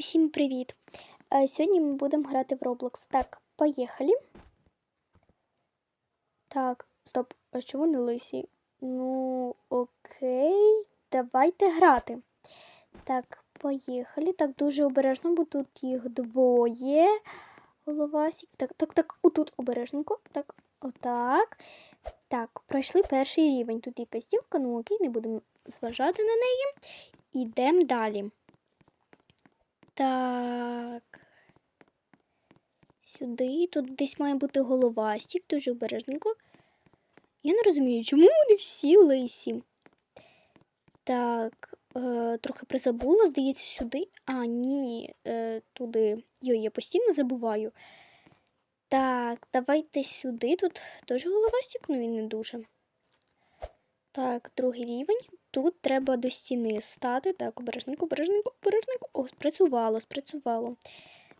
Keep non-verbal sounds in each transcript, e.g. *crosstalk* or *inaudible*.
Усім привіт! Е, Сьогодні ми будемо грати в Roblox. Так, поїхали. Так, стоп, а чого не лисі? Ну, окей, давайте грати. Так, поїхали. Так, дуже обережно, бо тут їх двоє. Головасік. Так, так, так, отут обережненько. Так, отак. Так, пройшли перший рівень. Тут якась дівка, ну окей, не будемо зважати на неї. Ідемо далі. Так. Сюди. Тут десь має бути головастік, дуже обережненько. Я не розумію, чому вони всі лисі. Так, е, трохи призабула, здається, сюди. А, ні, е, туди. Йой, я постійно забуваю. Так, давайте сюди. Тут теж головастік, ну він не дуже. Так, другий рівень. Тут треба до стіни стати. Так, обережненько, обережненько, обережненько. О, спрацювало, спрацювало.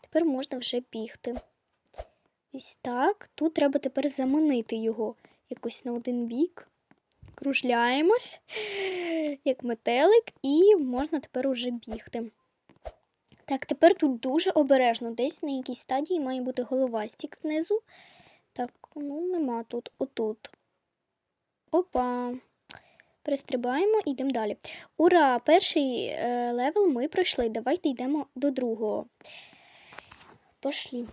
Тепер можна вже бігти. Ось так. Тут треба тепер заманити його якось на один бік. Кружляємось, *laughs* як метелик, і можна тепер уже бігти. Так, тепер тут дуже обережно. Десь на якійсь стадії має бути головастік знизу. Так, ну нема тут, отут. Опа. Перестрибаємо і йдемо далі. Ура! Перший е, левел ми пройшли. Давайте йдемо до другого. Пошлі.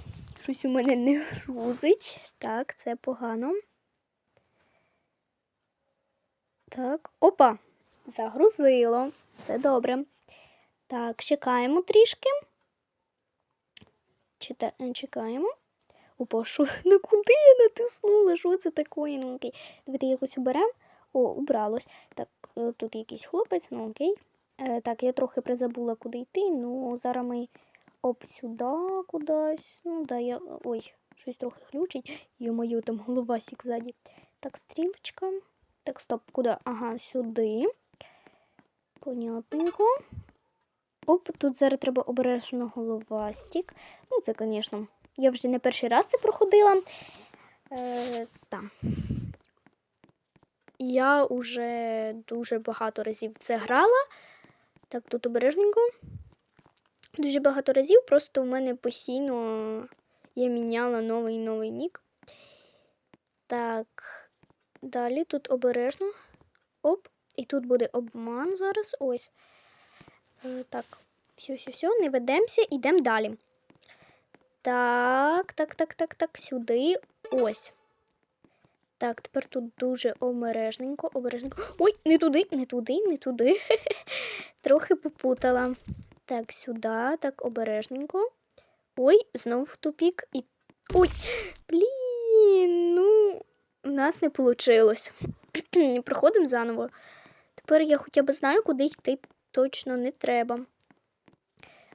Щось у мене не грузить. Так, це погано. Так, опа! Загрузило. Це добре. Так, чекаємо трішки. Чита... Чекаємо. Опа, що? *laughs* На куди я натиснула? Що це таке? Ну окей. Давайте якось уберемо. О, убралось. Так, е, тут якийсь хлопець, ну окей. Е, так, я трохи призабула, куди йти. Ну, зараз ми оп сюди кудись. Ну, да, я. Ой, щось трохи глючить. Йо-моє, там головасік ззаді. Так, стрілочка. Так, стоп, куди? Ага, сюди. Понятненько. Оп, тут зараз треба обережно головастік. Ну, це, звісно, я вже не перший раз це проходила. Е, так. Я вже дуже багато разів це грала. Так, тут обережненько. Дуже багато разів, просто в мене постійно я міняла новий новий нік. Так, далі тут обережно. Оп, і тут буде обман зараз. Ось. Е, так, все, все, все, не ведемося, йдемо далі. Так, так, так, так, так, сюди. Ось. Так, тепер тут дуже обережненько, обережненько. Ой, не туди, не туди, не туди. *laughs* Трохи попутала. Так, сюди, так, обережненько. Ой, знов в тупік. І... Ой, блін, ну, у нас не вийшло. *clears throat* Проходимо заново. Тепер я хоча б знаю, куди йти точно не треба.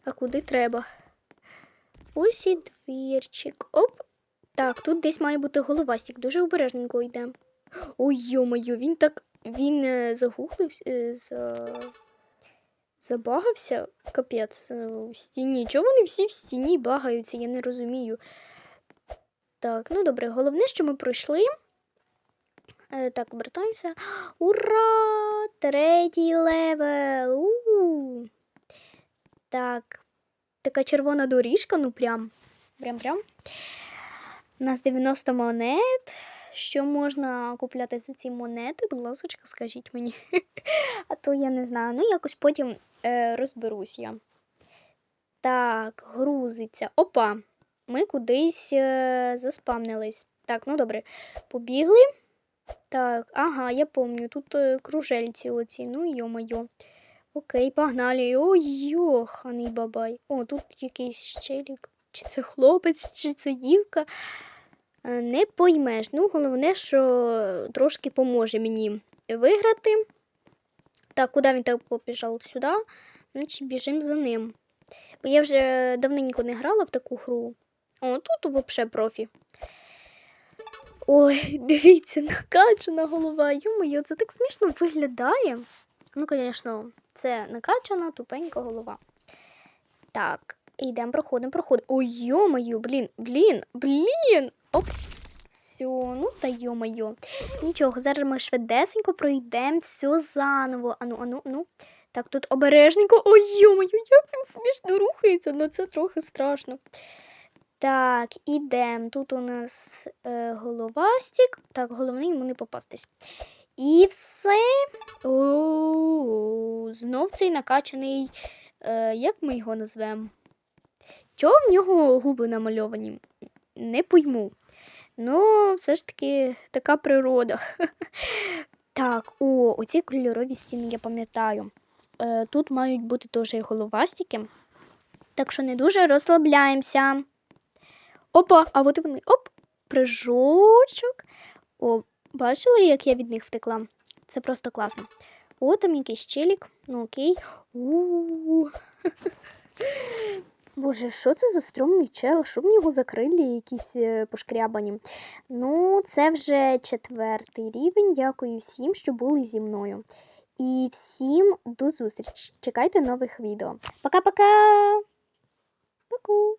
А куди треба? Ось і двірчик. Оп. Так, тут десь має бути головастик. Дуже обережненько йде. Ой, йо-моє, він так. Він е, загухлився, е, за... забагався. Капець е, в стіні. Чого вони всі в стіні багаються? Я не розумію. Так, ну добре, головне, що ми пройшли. Е, так, обертаємося. Ура! Третій левел! У-у-у. Так, така червона доріжка, ну прям. Прям-прям. У нас 90 монет. Що можна купляти за ці монети? Будь ласка, скажіть мені. *laughs* А то я не знаю. Ну, якось потім е, розберусь я. Так, грузиться. Опа! Ми кудись е, заспамнились. Так, ну добре. Побігли. Так, ага, я пам'ятаю. Тут е, кружельці оці. Ну, йо-моє. Окей, погнали. Ой, йоханий бабай. О, тут якийсь щелік. Чи це хлопець, чи це дівка. Е, Не поймеш. Ну, головне, що трошки поможе мені виграти. Так, куди він так побіжав? Сюди. Значить, біжимо за ним. Бо я вже давненько не грала в таку гру. О, тут взагалі профі. Ой, *laughs* дивіться, накачана голова. Йо-моє, це так смішно виглядає. Ну, звісно, це накачана, тупенька голова. Так, йдемо, проходимо, проходимо. Ой, йо-моє, блін, блін, блін. Оп. Все, ну та йо-моє. Нічого, зараз ми швидесенько пройдемо все заново. Ану, ану, ну. Так, тут обережненько. Ой, йомаю, як він смішно рухається, ну це трохи страшно. Так, ідемо. Тут у нас е, головастик. Так, головне йому не попастись. І все. О, знов цей накачаний. Е, як ми його назвемо? Чого в нього губи намальовані? Не пойму. Ну, все ж таки така природа. *laughs* Так, о, оці кольорові стіни я пам'ятаю. Е, тут мають бути теж і головастики. Так що не дуже розслабляємося. Опа, а от вони. Оп, прыжочок. О, бачили, як я від них втекла? Це просто класно. О, там якийсь челік. Ну окей. У-у-у. *laughs* Боже, що це за стрьомний чел? Що в нього за крилі якісь е, пошкрябані? Ну, це вже четвертий рівень. Дякую всім, що були зі мною. І всім до зустрічі. Чекайте нових відео. Пока-пока! Ку-ку!